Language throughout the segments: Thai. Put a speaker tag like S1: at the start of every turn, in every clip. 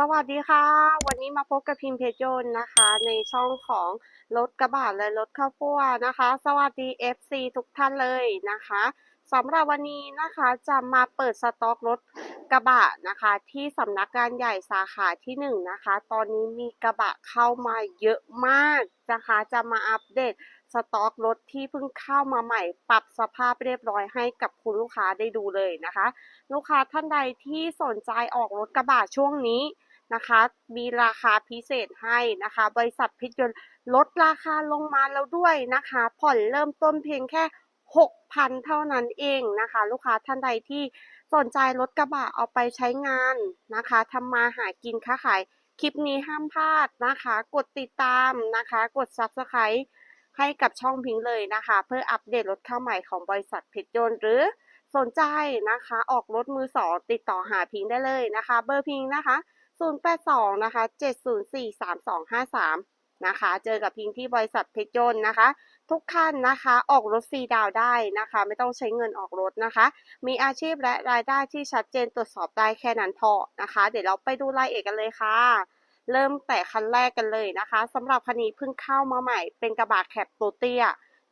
S1: สวัสดีค่ะ วันนี้มาพบกับพิมพ์เพชรยนต์นะคะ ในช่องของรถกระบะและรถข้าวคั่วนะคะ สวัสดี FC ทุกท่านเลยนะคะสำหรับวันนี้นะคะจะมาเปิดสต็อกรถกระบะนะคะ ที่สำนักงานใหญ่สาขาที่หนึ่งนะคะ ตอนนี้มีกระบะเข้ามาเยอะมากนะคะ จะมาอัปเดตสต็อกรถที่เพิ่งเข้ามาใหม่ ปรับสภาพเรียบร้อยให้กับคุณลูกค้าได้ดูเลยนะคะ ลูกค้าท่านใดที่สนใจออกรถกระบะช่วงนี้ นะคะ มีราคาพิเศษให้นะคะ บริษัทพิจารลดราคาลงมาแล้วด้วยนะคะ ผ่อนเริ่มต้นเพียงแค่ 6,000 เท่านั้นเองนะคะ ลูกค้าท่านใดที่สนใจรถกระบะเอาไปใช้งานนะคะทำมาหากินค้าขาย คลิปนี้ห้ามพลาดนะคะ กดติดตามนะคะ กด Subscribe ให้กับช่องพิงเลยนะคะ เพื่ออัปเดตรถเข้าใหม่ของบริษัทเพชรยนต์หรือสนใจนะคะ ออกรถมือสองติดต่อหาพิงได้เลยนะคะ เบอร์พิงนะคะ 082 นะคะ 704 3253 นะคะ เจอกับพิงที่บริษัทเพชรยนต์นะคะ ทุกท่านนะคะออกรถฟรีดาวได้นะคะ ไม่ต้องใช้เงินออกรถนะคะ มีอาชีพและรายได้ที่ชัดเจนตรวจสอบได้แค่นั้นพอนะคะ เดี๋ยวเราไปดูรายละเอียดกันเลยค่ะ เริ่มแต่คันแรกกันเลยนะคะสำหรับคันนี้เพิ่งเข้ามาใหม่ เป็นกระบะแคปตัวเตี้ย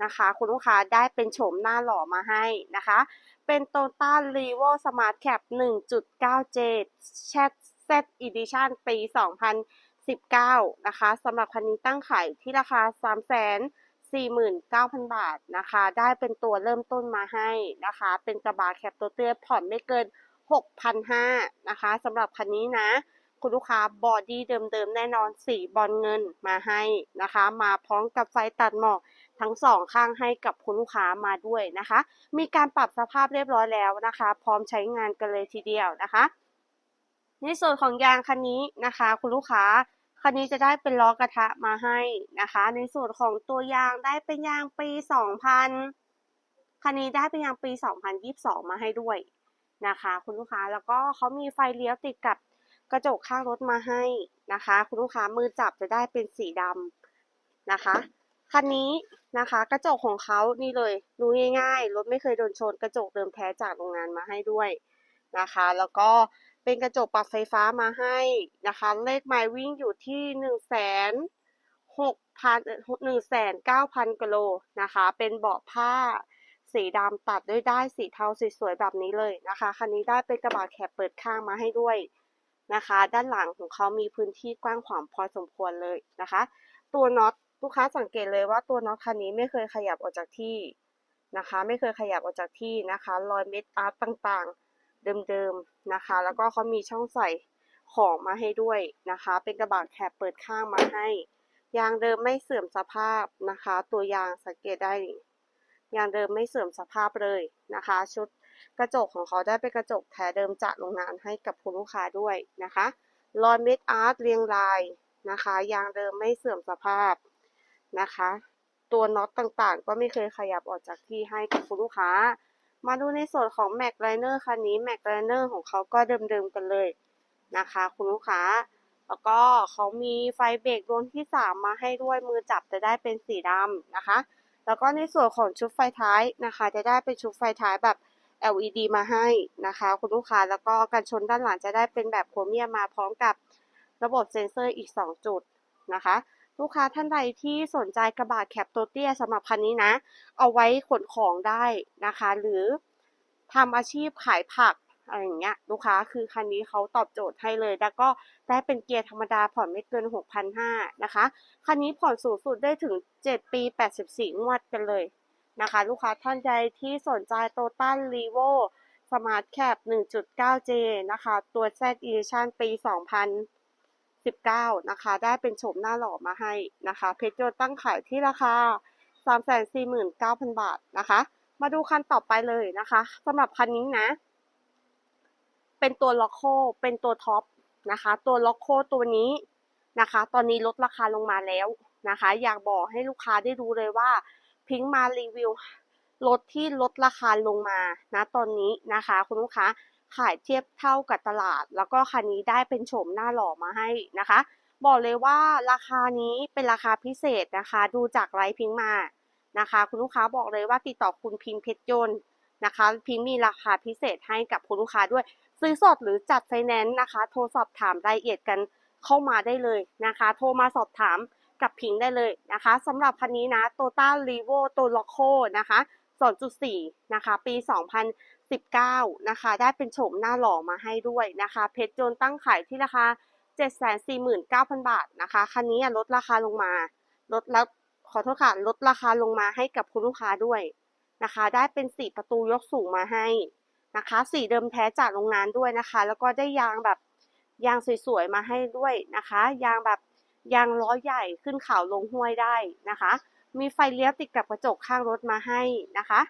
S1: นะคะ คุณลูกค้าได้เป็นโฉมหน้าหล่อมาให้นะคะเป็น Toyota r e v o Smart Cap 1.9J Chat Z Edition ปี 2019 นะคะสำหรับคันนี้ตั้งขายที่ราคา 349,000 บาทนะคะ ได้เป็นตัวเริ่มต้นมาให้นะคะ เป็นกระบะแคปตัวเตี้ยผ่อนไม่เกิน 6,500นะคะสำหรับคันนี้นะ คุณลูกค้าบอดี้เดิมๆ แน่นอนสีบอลเงินมาให้นะคะ มาพร้อมกับไฟตัดหมอกทั้งสองข้างให้กับคุณลูกค้ามาด้วยนะคะ มีการปรับสภาพเรียบร้อยแล้วนะคะ พร้อมใช้งานกันเลยทีเดียวนะคะ ในส่วนของยางคันนี้นะคะ คุณลูกค้าคันนี้จะได้เป็นล้อกระทะมาให้นะคะ ในส่วนของตัวยางได้เป็นยางปี 2000 คันนี้ได้เป็นยางปี 2022 มาให้ด้วยนะคะ คุณลูกค้าแล้วก็เขามีไฟเลี้ยวติดกับกระจกข้างรถมาให้นะคะ คุณลูกค้ามือจับจะได้เป็นสีดำนะคะคันนี้นะคะกระจกของเขานี่เลยดูง่ายๆรถไม่เคยโดนชนกระจกเดิมแท้จากโรงงานมาให้ด้วยนะคะ แล้วก็ เป็นกระจกปรับไฟฟ้ามาให้นะคะ เลขไมล์วิ่งอยู่ที่หนึ่งแสนหกพันหนึ่งแสนเก้าพันกิโลนะคะ เป็นเบาะผ้าสีดำตัดด้วยได้ายสีเทาสวยๆแบบนี้เลยนะคะ คันนี้ได้เป็นกระบะแคบเปิดข้างมาให้ด้วยนะคะ ด้านหลังของเขามีพื้นที่กว้างขวางพอสมควรเลยนะคะ ตัวน็อตลูกค้าสังเกตเลยว่าตัวน็อตคันนี้ไม่เคยขยับออกจากที่นะคะ ไม่เคยขยับออกจากที่นะคะ รอยเม็ดอาร์ตต่างๆ เดิมๆนะคะ แล้วก็เขามีช่องใส่ของมาให้ด้วยนะคะ เป็นกระบะแคบเปิดข้างมาให้ ยางเดิมไม่เสื่อมสภาพนะคะ ตัวยางสังเกตได้ยางเดิมไม่เสื่อมสภาพเลยนะคะ ชุดกระจกของเขาได้เป็นกระจกแท้เดิมจากโรงงานให้กับคุณลูกค้าด้วยนะคะรอยเม็ดอาร์ตเรียงรายนะคะ ยางเดิมไม่เสื่อมสภาพนะคะ ตัวน็อตต่างๆ ก็ไม่เคยขยับออกจากที่ให้กับคุณลูกค้า มาดูในส่วนของ Mac Liner คันนี้ Mac Liner ของเขาก็เดิมๆกันเลยนะคะ คุณลูกค้า แล้วก็เขามีไฟเบรกดวงที่ 3 มาให้ด้วยมือจับจะได้เป็นสีดำนะคะ แล้วก็ในส่วนของชุดไฟท้ายนะคะ จะได้เป็นชุดไฟท้ายแบบ LED มาให้นะคะ คุณลูกค้าแล้วก็กันชนด้านหลังจะได้เป็นแบบโครเมียมมาพร้อมกับระบบเซ็นเซอร์อีก 2 จุดนะคะ ลูกค้าท่านใดที่สนใจกระบะแคปตัวเตี้ยสำหรับคันนี้นะ เอาไว้ขนของได้นะคะ หรือทำอาชีพขายผักอะไรอย่างเงี้ยลูกค้าคือคันนี้เขาตอบโจทย์ให้เลย แล้วก็ได้เป็นเกียร์ธรรมดาผ่อนไม่เกิน 6,500นะคะ คันนี้ผ่อนสูงสุดได้ถึง 7 ปี 84 งวดกันเลยนะคะ ลูกค้าท่านใดที่สนใจโตต้ารีโวสมาร์ทแคป 1.9J นะคะ ตัว Z Edition ปี 2019 นะคะ ได้เป็นโฉมหน้าหล่อมาให้นะคะ เพชรโยนตั้งขายที่ราคา 349,000 บาทนะคะ มาดูคันต่อไปเลยนะคะสำหรับคันนี้นะ เป็นตัวล็อกโค เป็นตัวท็อปนะคะ ตัวล็อกโคตัวนี้นะคะ ตอนนี้ลดราคาลงมาแล้วนะคะ อยากบอกให้ลูกค้าได้รู้เลยว่า พิงค์มารีวิวรถที่ลดราคาลงมานะตอนนี้นะคะ คุณลูกค้า ขายเทียบเท่ากับตลาด แล้วก็คันนี้ได้เป็นโฉมหน้าหล่อมาให้นะคะ บอกเลยว่าราคานี้เป็นราคาพิเศษนะคะ ดูจากไลฟ์พิงมานะคะ คุณลูกค้าบอกเลยว่าติดต่อคุณพิมพ์เพชรยนต์นะคะ พิงค์มีราคาพิเศษให้กับคุณลูกค้าด้วย ซื้อสดหรือจัดไฟแนนซ์นะคะ โทรสอบถามรายละเอียดกันเข้ามาได้เลยนะคะ โทรมาสอบถามกับพิงได้เลยนะคะสำหรับคันนี้นะ t o t a l r e v o t o l o c o นะคะ2.4 นะคะ ปี 19 นะคะ ได้เป็นโฉมหน้าหล่อมาให้ด้วยนะคะ เพชรโยนตั้งขายที่ราคา 749,000 บาทนะคะ คันนี้ลดราคาลงมา ลดแล้วขอโทษค่ะ ลดราคาลงมาให้กับคุณลูกค้าด้วยนะคะ ได้เป็นสีประตูยกสูงมาให้นะคะ สีเดิมแท้จากโรงงานด้วยนะคะ แล้วก็ได้ยางแบบยางสวยๆมาให้ด้วยนะคะ ยางแบบยางล้อใหญ่ขึ้นเขาลงห้วยได้นะคะ มีไฟเลี้ยวติดกับกระจกข้างรถมาให้นะคะ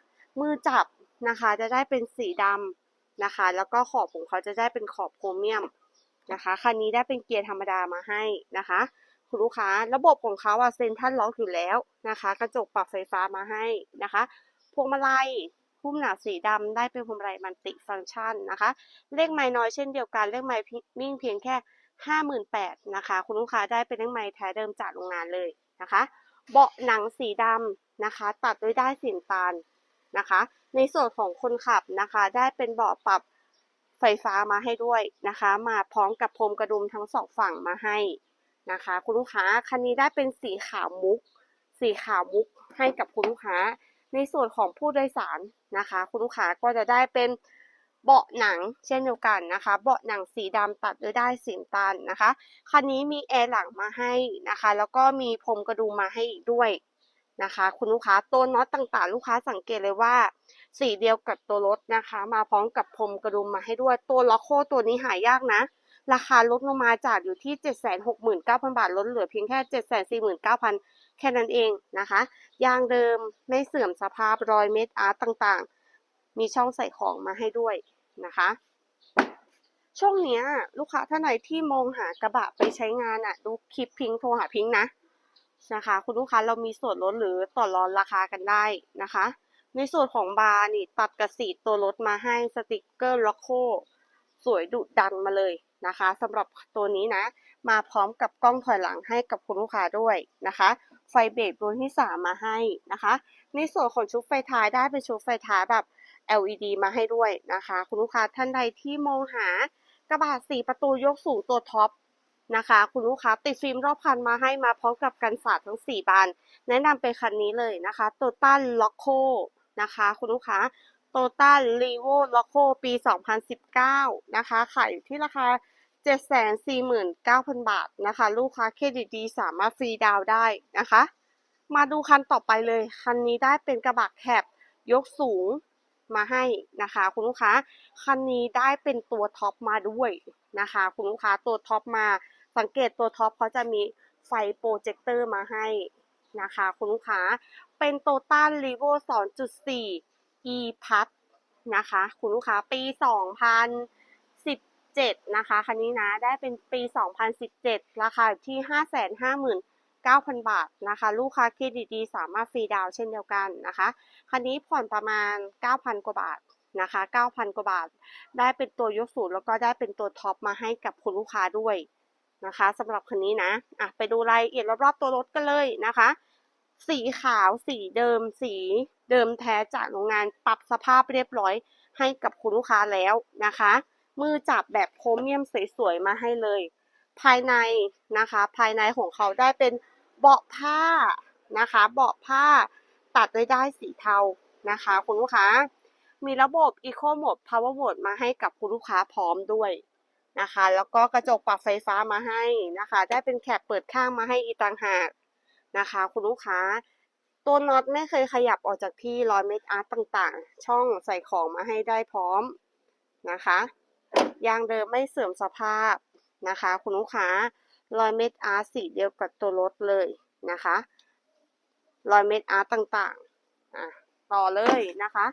S1: มือจับ นะคะ จะได้เป็นสีดำนะคะ แล้วก็ขอบของเขาจะได้เป็นขอบโครเมียมนะคะ คันนี้ได้เป็นเกียร์ธรรมดามาให้นะคะคุณลูกค้า ระบบของเขาอะเซ็นทัลล็อกอยู่แล้วนะคะ กระจกปรับไฟฟ้ามาให้นะคะ พวงมาลัยหุ้มหนาสีดำได้เป็นพวงมาลัยมันติฟังก์ชันนะคะ เลขไม้น้อยเช่นเดียวกัน เลขไม้มิ่งเพียงแค่ห้าหมื่นแปดนะคะ คุณลูกค้าได้เป็นเลขไม้แท้เดิมจากโรงงานเลยนะคะ เบาะหนังสีดำนะคะ ตัดด้วยได้ายสีน้ำตาล นะคะ ในส่วนของคนขับนะคะ ได้เป็นเบาะปรับไฟฟ้ามาให้ด้วยนะคะ มาพร้อมกับพรมกระดุมทั้งสองฝั่งมาให้นะคะ คุณลูกค้าคันนี้ได้เป็นสีขาวมุก สีขาวมุกให้กับคุณลูกค้า ในส่วนของผู้โดยสารนะคะ คุณลูกค้าก็จะได้เป็นเบาะหนังเช่นเดียวกันนะคะ เบาะหนังสีดำตัดด้วยได้สีน้ำตาลนะคะ คันนี้มีแอร์หลังมาให้นะคะ แล้วก็มีพรมกระดุมมาให้อีกด้วย นะคะ คุณลูกค้าตัวน็อตต่างๆ ลูกค้าสังเกตเลยว่า สีเดียวกับตัวรถนะคะ มาพร้อมกับพรมกระดุมมาให้ด้วยตัวล็อกโคตัวนี้หายากนะ ราคาลดลงมาจากอยู่ที่ 769,000 บาทลดเหลือเพียงแค่ 749,000 แค่นั้นเองนะคะยางเดิมไม่เสื่อมสภาพรอยเม็ดอาร์ตต่างๆ มีช่องใส่ของมาให้ด้วยนะคะช่วงเนี้ยลูกค้าท่านไหนที่มองหากระบะไปใช้งานอะ ดูคลิปพิงโทรหาพิงนะ นะคะ คุณลูกค้าเรามีส่วนลดหรือต่อรองราคากันได้นะคะ ในส่วนของบาร์นี่ตัดกระสีตัวรถมาให้สติกเกอร์ล็อกโคสวยดุดันมาเลยนะคะสำหรับตัวนี้นะ มาพร้อมกับกล้องถอยหลังให้กับคุณลูกค้าด้วยนะคะ ไฟเบรกตัวที่สามมาให้นะคะ ในส่วนของชุดไฟท้ายได้เป็นชุดไฟท้ายแบบ LED มาให้ด้วยนะคะ คุณลูกค้าท่านใดที่มองหากระบะสี่ประตูยกสูงตัวท็อป นะคะ คุณลูกค้าติดฟิล์มรอบคันมาให้มาพร้อมกับกันสาดทั้ง 4 บาน แนะนำเป็นคันนี้เลยนะคะโตต้าล็อกโคนะคะ คุณลูกค้าโตต้ารีโวล็อกโคปี 2019 นะคะ ขายอยู่ที่ราคา 749,000 บาทนะคะ ลูกค้าเครดิตดีสามารถฟรีดาวได้นะคะ มาดูคันต่อไปเลย คันนี้ได้เป็นกระบะแคบยกสูงมาให้นะคะ คุณลูกค้าคันนี้ได้เป็นตัวท็อปมาด้วยนะคะ คุณลูกค้าตัวท็อปมา สังเกตตัวท็อปเขาจะมีไฟโปรเจคเตอร์มาให้นะคะคุณลูกค้าเป็นโตต้ารีโว2.4 e p a s นะคะคุณลูกค้าปี 2017 นะคะ คันนี้นะได้เป็นปี 2017 ราคาอยู่ที่ 559,000 บาทนะคะ ลูกค้าเครดิตดีสามารถฟรีดาวเช่นเดียวกันนะคะ คันนี้ผ่อนประมาณ 9,000 กว่าบาทนะคะ 9,000 กว่าบาท ได้เป็นตัวยกสูตรแล้วก็ได้เป็นตัวท็อปมาให้กับคุณลูกค้าด้วย นะคะสำหรับคันนี้นะอะไปดูรายละเอียดรอบๆตัวรถกันเลยนะคะ สีขาวสีเดิม สีเดิมแท้จากโรงงานปรับสภาพเรียบร้อยให้กับคุณลูกค้าแล้วนะคะ มือจับแบบโครเมียมสวยๆมาให้เลย ภายในนะคะ ภายในของเขาได้เป็นเบาะผ้านะคะ เบาะผ้าตัดด้วยได้สีเทานะคะ คุณลูกค้า มีระบบ Eco Mode Power Mode มาให้กับคุณลูกค้าพร้อมด้วย นะคะ แล้วก็กระจกปรับไฟฟ้ามาให้นะคะ ได้เป็นแคปเปิดข้างมาให้อีต่างหากนะคะ คุณลูกค้าตัวน็อตไม่เคยขยับออกจากที่รอยเมคอาร์ตต่างๆ ช่องใส่ของมาให้ได้พร้อมนะคะยางเดิมไม่เสื่อมสภาพนะคะ คุณลูกค้ารอยเม็ดอาร์สีเดียวกับตัวรถเลยนะคะรอยเม็ดอาร์ต่างๆอะต่อเลยนะคะ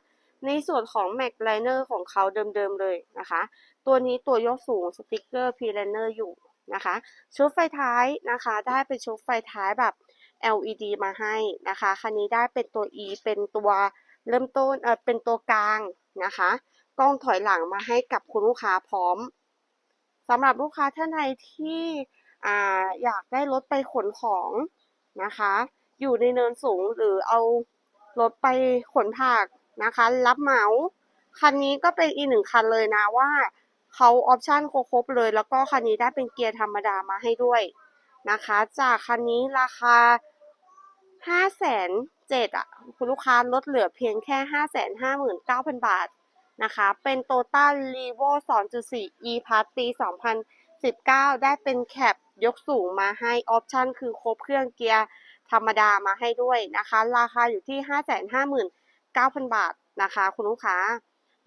S1: ในส่วนของแม็กไลเนอร์ของเขาเดิมๆเลยนะคะ ตัวนี้ตัวยกสูงสติกเกอร์พีไลเนอร์อยู่นะคะ ชุดไฟท้ายนะคะ ได้เป็นชุดไฟท้ายแบบ LED มาให้นะคะ คันนี้ได้เป็นตัว E เป็นตัวเริ่มต้นเออเป็นตัวกลางนะคะ กล้องถอยหลังมาให้กับคุณลูกค้าพร้อมสำหรับลูกค้าท่านใดที่อ่าอยากได้รถไปขนของนะคะ อยู่ในเนินสูงหรือเอารถไปขนผักนะคะ รับเหมา คันนี้ก็เป็นอีกหนึ่งคันเลยนะว่า เขาออปชันครบเลย แล้วก็คันนี้ได้เป็นเกียร์ธรรมดามาให้ด้วยนะคะ จากคันนี้ราคาห้าแสนเจ็ดอะคุณลูกค้าลดเหลือเพียงแค่ห้าแสนห้าหมื่นเก้าพันบาทนะคะ เป็น t o y o t a r e v o 2.4 e Plus ปี 2019 ได้เป็นแคปยกสูงมาให้ออปชันคือครบเครื่องเกียร์ธรรมดามาให้ด้วยนะคะ ราคาอยู่ที่ 559,000 บาทนะคะ คุณลูกค้า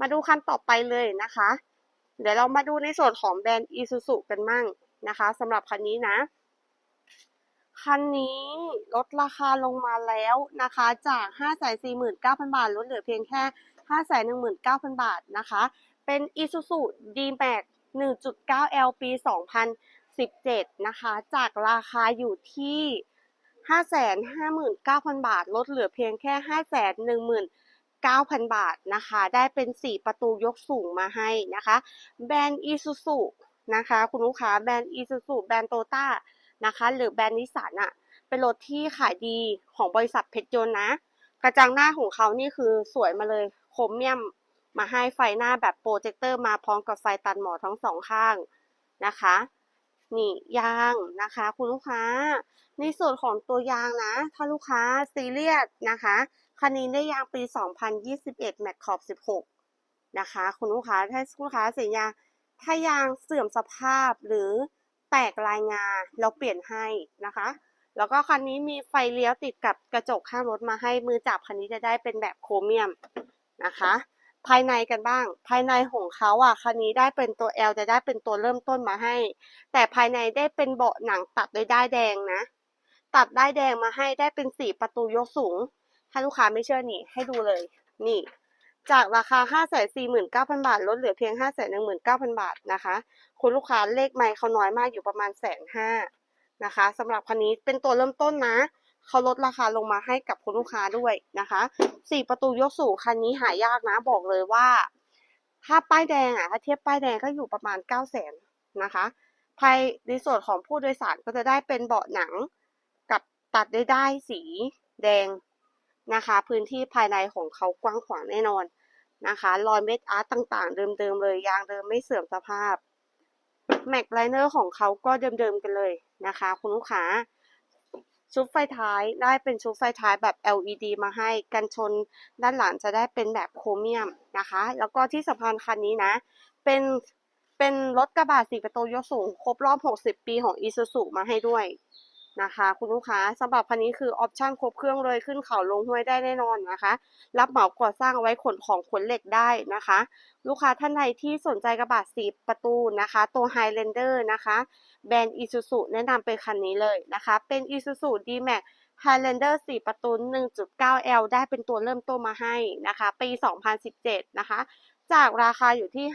S1: มาดูคันต่อไปเลยนะคะ เดี๋ยวเรามาดูในส่วนของแบรนด์ Isuzu กันมั่งนะคะสำหรับคันนี้นะ คันนี้ลดราคาลงมาแล้วนะคะจาก 549,000 บาทลดเหลือเพียงแค่ 519,000 บาทนะคะ เป็น Isuzu D-Max 1.9L ปี 2017 นะคะ จากราคาอยู่ที่ 559,000 บาท ลดเหลือเพียงแค่ 519,000 บาทนะคะ ได้เป็น 4 ประตูยกสูงมาให้นะคะ แบรนด์ Isuzu นะคะ คุณลูกค้าแบรนด์ Isuzu แบรนด์โตต้านะคะ หรือแบรนด์นิสสันอะเป็นรถที่ขายดีของบริษัทเพชรยนต์นะ กระจังหน้าของเขานี่คือสวยมาเลยโครเมียมมาให้ไฟหน้าแบบโปรเจคเตอร์มาพร้อมกับไฟตัดหมอกทั้งสองข้างนะคะ นี่ยางนะคะ คุณลูกค้า ในส่วนของตัวยางนะ ถ้าลูกค้าซีเรียสนะคะ คันนี้ได้ยางปี 2021 แมตขอบ 16 นะคะ คุณลูกค้าถ้าลูกค้าเสียยางถ้ายางเสื่อมสภาพหรือแตกลายงาเราเปลี่ยนให้นะคะ แล้วก็คันนี้มีไฟเลี้ยวติดกับกระจกข้างรถมาให้มือจับคันนี้จะได้เป็นแบบโครเมียมนะคะ ภายในกันบ้าง ภายในของเขาอะคันนี้ได้เป็นตัว L จะได้เป็นตัวเริ่มต้นมาให้ แต่ภายในได้เป็นเบาะหนังตัดด้วยด้ายแดงนะ ตัดด้ายแดงมาให้ได้เป็นสี่ประตูยกสูง ถ้าลูกค้าไม่เชื่อนี่ให้ดูเลย นี่ จากราคา 5 4 9 0 0 0 บาท ลดเหลือเพียง 5 1 9 0 0 0 บาทนะคะ คุณลูกค้าเลขไมค์เขาน้อยมากอยู่ประมาณแสนห้านะคะสำหรับคันนี้เป็นตัวเริ่มต้นนะเขาลดราคาลงมาให้กับคุณลูกค้าด้วยนะคะสี่ประตูยกสูงคันนี้หายากนะบอกเลยว่า ถ้าป้ายแดงอะถ้าเทียบป้ายแดงก็อยู่ประมาณเก้าแสนนะคะ ภายในส่วนของผู้โดยสารก็จะได้เป็นเบาะหนัง กับตัดด้ได้สีแดง นะคะ พื้นที่ภายในของเขากว้างขวางแน่นอนนะคะรอยเม็ดอาร์ตต่างๆ เดิมๆเลยยางเดิมไม่เสื่อมสภาพแม็กไลเนอร์ของเขาก็เดิมๆกันเลยนะคะ คุณลูกค้า ชุดไฟท้ายได้เป็นชุดไฟท้ายแบบ LED มาให้กันชนด้านหลังจะได้เป็นแบบโครเมียมนะคะ แล้วก็ที่สำคัญคันนี้นะ เป็นเป็นรถกระบะสี่ประตูยกสูง ครบรอบ 60 ปีของ Isuzu มาให้ด้วย นะคะ คุณลูกค้าสำหรับคันนี้คือออปชั่นครบเครื่องเลยขึ้นเขาลงห้วยได้แน่นอนนะคะ รับเหมาก่อสร้างเอาไว้ขนของขนเหล็กได้นะคะ ลูกค้าท่านใดที่สนใจกระบะสีประตูนะคะ ตัว Highlander นะคะ แบรนด์ Isuzu แนะนำเป็นคันนี้เลยนะคะ เป็น Isuzu D-Max Highlander 4 ประตู 1.9L ได้เป็นตัวเริ่มต้นมาให้นะคะ ปี 2017 นะคะ จากราคาอยู่ที่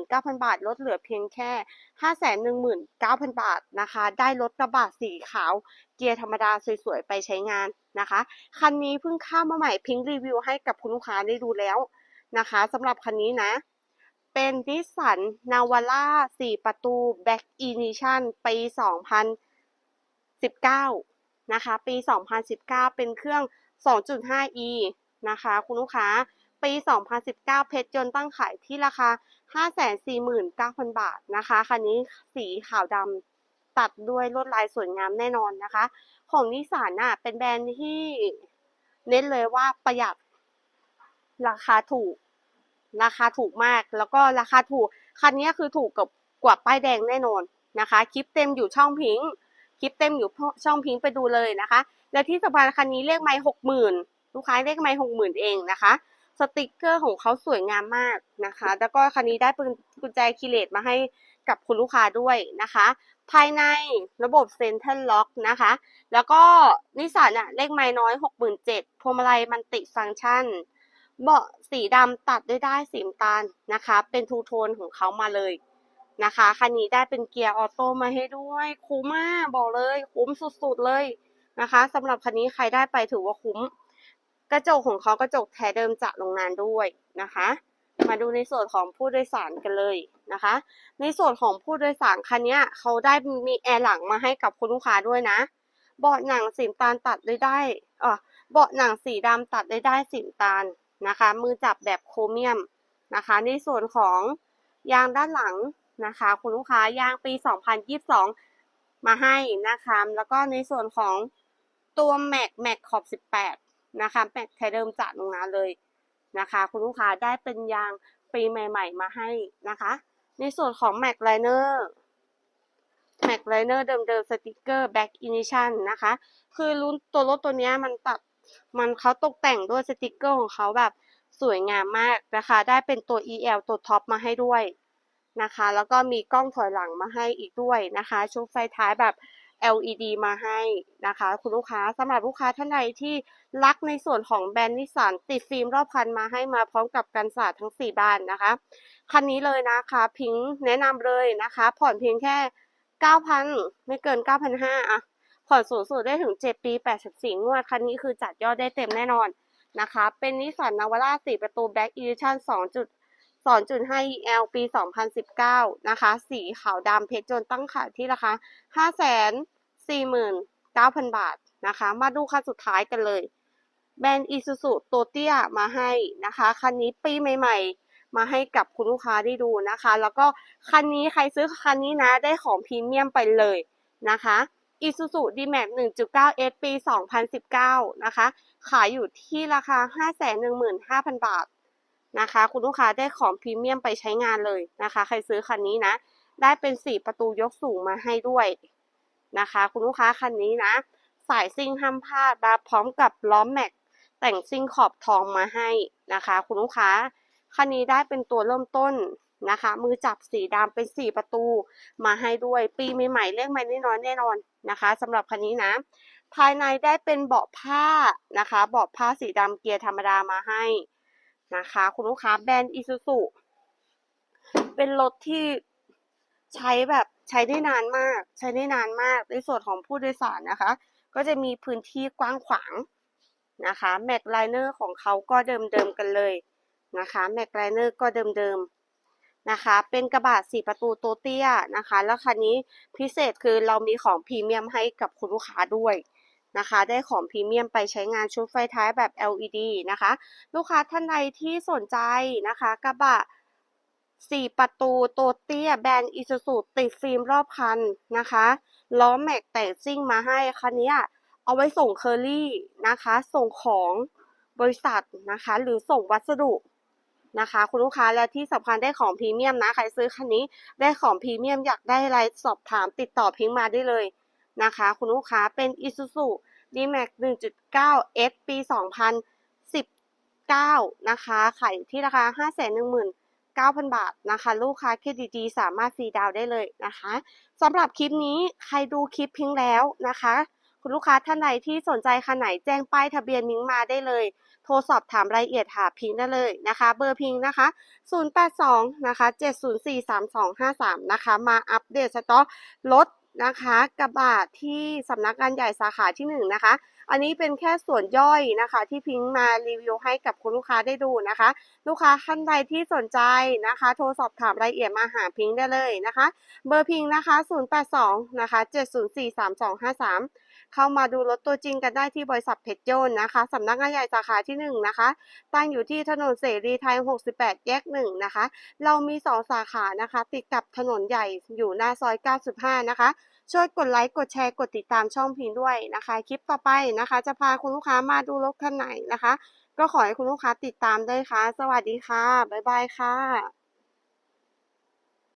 S1: 549,000 บาท ลดเหลือเพียงแค่ 519,000 บาทนะคะ ได้รถกระบะสีขาว เกียร์ธรรมดาสวยๆ ไปใช้งานนะคะ คันนี้เพิ่งเข้ามาใหม่พิงรีวิวให้กับคุณลูกค้าได้ดูแล้วนะคะสำหรับคันนี้นะ เป็นนิสสันนาวาร่า4 ประตู Back Edition ปี 2019 นะคะ ปี 2019 เป็นเครื่อง 2.5e นะคะ คุณลูกค้า ปี 2019 เพชรยนต์ตั้งขายที่ราคา 549,000 บาทนะคะคันนี้สีขาวดำตัดด้วยลวดลายสวยงามแน่นอนนะคะ ของนิสสันน่ะเป็นแบรนด์ที่เน้นเลยว่าประหยัดราคาถูก ราคาถูกมาก แล้วก็ราคาถูก คันนี้คือถูกกับกว่าป้ายแดงแน่นอนนะคะ คลิปเต็มอยู่ช่องพิงคลิปเต็มอยู่ช่องพิงไปดูเลยนะคะ และที่สำคัญคันนี้เลขไม้หกหมื่นลูกค้าเลขไม้หกหมื่นเองนะคะ สติกเกอร์ของเขาสวยงามมากนะคะ แล้วก็คันนี้ได้ปืนกุญแจคีเลตมาให้กับคุณลูกค้าด้วยนะคะ ภายในระบบเซ็นทรัลล็อกนะคะ แล้วก็นิสสันอะเลขไม้น้อยหกหมื่นเจ็ดพวงมาลัยมันติฟังก์ชัน เบาะสีดำตัดด้วยได้สีน้ำตาลนะคะ เป็นทูโทนของเขามาเลยนะคะ คันนี้ได้เป็นเกียร์ออโต้มาให้ด้วย คุ้มมากบอกเลย คุ้มสุดๆเลยนะคะสำหรับคันนี้ใครได้ไปถือว่าคุ้ม กระจกของเขากระจกแท้เดิมจากโรงงานด้วยนะคะ มาดูในส่วนของผู้โดยสารกันเลยนะคะ ในส่วนของผู้โดยสารคันนี้เขาได้มีแอร์หลังมาให้กับคุณลูกค้าด้วยนะเบาะหนังสีตาลตัดด้วยได้เออเบาะหนังสีดำตัดด้ได้สีตาลนะคะ มือจับแบบโครเมียมนะคะ ในส่วนของยางด้านหลังนะคะ คุณลูกค้ายางปี 2022 มาให้นะคะ แล้วก็ในส่วนของตัวแม็กแม็กขอบ 18 นะคะแม็กไทยเดิมจากโรงงานเลยนะคะ คุณลูกค้าได้เป็นยางปีใหม่ ๆ มาให้นะคะ ในส่วนของแม็กไลเนอร์แม็กไลเนอร์เดิมๆสติกเกอร์แบ็กอินิชันนะคะ คือรุ่นตัวรถตัวนี้มันตัดมันเขาตกแต่งด้วยสติกเกอร์ของเขาแบบสวยงามมากนะคะ ได้เป็นตัว EL ตัวท็อปมาให้ด้วยนะคะ แล้วก็มีกล้องถอยหลังมาให้อีกด้วยนะคะ ชุดไฟท้ายแบบ LED มาให้นะคะ คุณลูกค้าสำหรับลูกค้าท่านใดที่รักในส่วนของแบรนด์นิสสันติดฟิล์มรอบคันมาให้มาพร้อมกับกันสาดทั้ง 4 บานนะคะ คันนี้เลยนะคะพิงแนะนำเลยนะคะ ผ่อนเพียงแค่ 9,000 ไม่เกิน 9,500อะผ่อนสูงสุดได้ถึง 7 ปี 84 งวด คันนี้คือจัดยอดได้เต็มแน่นอนนะคะ เป็นนิสสันนาวาร่า4ประตู Black Edition 2. 2.5 EL ปี 2019 นะคะ สีขาวดำเพชรจนตั้งขายที่ราคา 49,000 บาทนะคะ มาดูคันสุดท้ายกันเลย แบรนด์ Isuzu ตัวเตี้ยมาให้นะคะคันนี้ปีใหม่ ๆ มาให้กับคุณลูกค้าได้ดูนะคะ แล้วก็คันนี้ใครซื้อคันนี้นะได้ของพรีเมียมไปเลยนะคะ Isuzu D-Max 1.9S ปี 2019 นะคะ ขายอยู่ที่ราคา 515,000 บาทนะคะ คุณลูกค้าได้ของพรีเมียมไปใช้งานเลยนะคะ ใครซื้อคันนี้นะ ได้เป็น 4 ประตูยกสูงมาให้ด้วย นะคะ คุณลูกค้าคันนี้นะ สายซิ่งห้ามพลาดมาพร้อมกับล้อมแม็กแต่งซิ่งขอบทองมาให้นะคะ คุณลูกค้าคันนี้ได้เป็นตัวเริ่มต้นนะคะ มือจับสีดำเป็น4ประตูมาให้ด้วย ปีใหม่ๆเลขไม่น้อยแน่นอนนะคะสำหรับคันนี้นะ ภายในได้เป็นเบาะผ้านะคะเบาะผ้าสีดำเกียร์ธรรมดามาให้นะคะ คุณลูกค้าแบรนด์อิซูซุเป็นรถที่ใช้แบบ ใช้ได้นานมาก ใช้ได้นานมาก ในส่วนของผู้โดยสารนะคะ ก็จะมีพื้นที่กว้างขวางนะคะแม็กไลเนอร์ของเขาก็เดิมๆกันเลยนะคะแม็กไลเนอร์ก็เดิมๆนะคะ เป็นกระบะสี่ประตูโตเตี้ยนะคะ แล้วคันนี้พิเศษคือเรามีของพรีเมียมให้กับคุณลูกค้าด้วยนะคะ ได้ของพรีเมียมไปใช้งานชุดไฟท้ายแบบ LED นะคะ ลูกค้าท่านใดที่สนใจนะคะ กระบะ สี่ประตูโตเตี้ยแบรนด์อิซูซูติดฟิล์มรอบคันนะคะล้อแม็กแต่งซิ่งมาให้คันนี้เอาไว้ส่งเคอรี่นะคะ ส่งของบริษัทนะคะ หรือส่งวัสดุนะคะ คุณลูกค้าและที่สำคัญได้ของพรีเมียมนะ ใครซื้อคันนี้ได้ของพรีเมียมอยากได้อะไรสอบถามติดต่อพิงมาได้เลยนะคะ คุณลูกค้าเป็น Isuzu D-Max 1.9 S ปี 2019 นะคะขายอยู่ที่ราคา 9,000 บาทนะคะ ลูกค้าเครดิตดีสามารถฟรีดาวได้เลยนะคะสำหรับคลิปนี้ใครดูคลิปพิงแล้วนะคะ คุณลูกค้าท่านใดที่สนใจคันไหนแจ้งป้ายทะเบียนมิงมาได้เลย โทรสอบถามรายละเอียดหาพิงได้เลยนะคะ เบอร์พิงนะคะ 082 นะคะ 7043253 นะคะ มาอัปเดตสต็อกรถ นะคะกระบะที่สำนักงานใหญ่สาขาที่1นนะคะ อันนี้เป็นแค่ส่วนย่อยนะคะ ที่พิงมารีวิวให้กับคุณลูกค้าได้ดูนะคะ ลูกค้าท่านใดที่สนใจนะคะ โทรสอบถามรายละเอียดมาหาพิงได้เลยนะคะ เบอร์พิงค์นะคะ 082 นะคะ 7043253 เข้ามาดูรถตัวจริงกันได้ที่บริษัทเพชรยนต์นะคะสำนักงานใหญ่สาขาที่ 1 นะคะ ตั้งอยู่ที่ถนนเสรีไทย 68 แยก 1 นะคะ เรามี 2 สาขานะคะ ติดกับถนนใหญ่อยู่หน้าซอย 95 นะคะ ช่วยกดไลค์ กดแชร์ กดติดตามช่องพิงด้วยนะคะ คลิปต่อไปนะคะ จะพาคุณลูกค้ามาดูรถคันไหนนะคะ ก็ขอให้คุณลูกค้าติดตามด้วยค่ะ สวัสดีค่ะ บ๊ายบายค่ะ